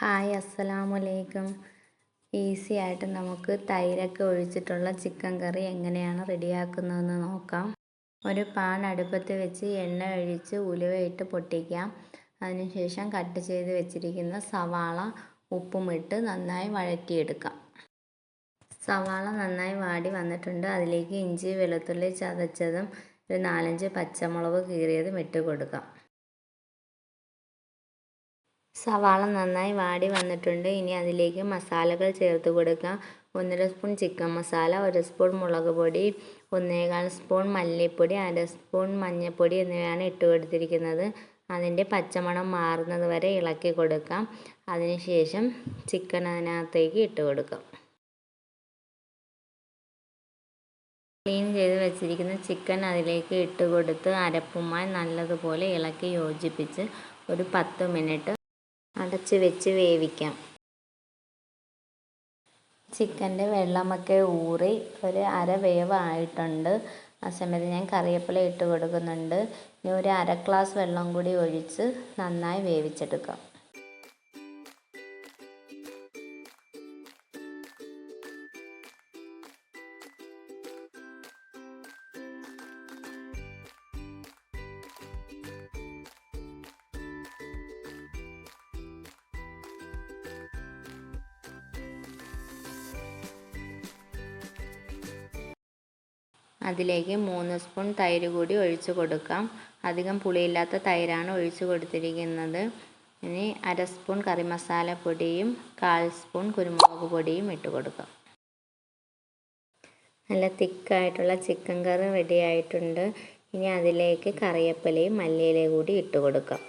Hi അസ്സലാമു അലൈക്കും easy ആയിട്ട് നമുക്ക് തൈരൊക്കെ ഒഴിച്ചിട്ടുള്ള ചിക്കൻ കറി എങ്ങനെയാണ് റെഡിയാക്കുന്നതെന്ന് നോക്കാം. ഒരു പാൻ അടുപ്പത്ത് വെച്ച് എണ്ണ ഒഴിച്ച് ഉലുവയിട്ട് പൊട്ടിക്കാം. അതിനുശേഷം കട്ട് ചെയ്ത് വെച്ചിരിക്കുന്ന സവാള ഉപ്പും ഇട്ട് നന്നായി വഴറ്റിയെടുക്കാം. സവാള നന്നായി വാടി വന്നിട്ടുണ്ട്. അതിലേക്ക് ഇഞ്ചി വെളുത്തുള്ളി ചതച്ചതും ഒരു നാലഞ്ച് പച്ചമുളക് കീറിയതും ഇട്ട് കൊടുക്കാം. സവാള നന്നായി വാടി വന്നിട്ടുണ്ട്. ഇനി അതിലേക്ക് മസാലകൾ ചേർത്ത് കൊടുക്കാം. ഒന്നര സ്പൂൺ ചിക്കൻ മസാല ഒരു സ്പൂൺ മുളക് പൊടി ഒന്നേകാൽ സ്പൂൺ മല്ലിപ്പൊടി അര സ്പൂൺ മഞ്ഞൾപ്പൊടി എന്നിവയാണ് ഇട്ട് കൊടുത്തിരിക്കുന്നത്. അതിന്റെ പച്ചമണം മാറുന്നത് വരെ ഇളക്കി കൊടുക്കാം. അതിനുശേഷം ചിക്കൻ അതിനകത്തേക്ക് ഇട്ട് കൊടുക്കാം. ക്ലീൻ ചെയ്ത് വെച്ചിരിക്കുന്ന ചിക്കൻ അതിലേക്ക് ഇട്ട് കൊടുത്ത് അരപ്പുമായി നല്ലതുപോലെ ഇളക്കി യോജിപ്പിച്ച് ഒരു പത്ത് മിനിറ്റ് അടച്ച് വെച്ച് വേവിക്കാം. ചിക്കന്റെ വെള്ളമൊക്കെ ഊറി ഒരു അര വേവ് ആയിട്ടുണ്ട് ആ സമയത്ത് ഞാൻ കറിവേപ്പില ഇട്ട് കൊടുക്കുന്നുണ്ട്. ഇനി ഒരു അര ഗ്ലാസ് വെള്ളം കൂടി ഒഴിച്ച് നന്നായി വേവിച്ചെടുക്കാം. അതിലേക്ക് മൂന്ന് സ്പൂൺ തൈര് കൂടി ഒഴിച്ച് കൊടുക്കാം. അധികം പുളിയില്ലാത്ത തൈരാണ് ഒഴിച്ച് കൊടുത്തിരിക്കുന്നത്. ഇനി അര സ്പൂൺ കറി മസാല പൊടിയും കാൽ സ്പൂൺ കുരുമുളക് പൊടിയും ഇട്ട് കൊടുക്കാം. നല്ല തിക്കായിട്ടുള്ള ചിക്കൻ കറി റെഡി ആയിട്ടുണ്ട്. ഇനി അതിലേക്ക് കറിവേപ്പിലയും മല്ലിയിലയും കൂടി ഇട്ട് കൊടുക്കാം.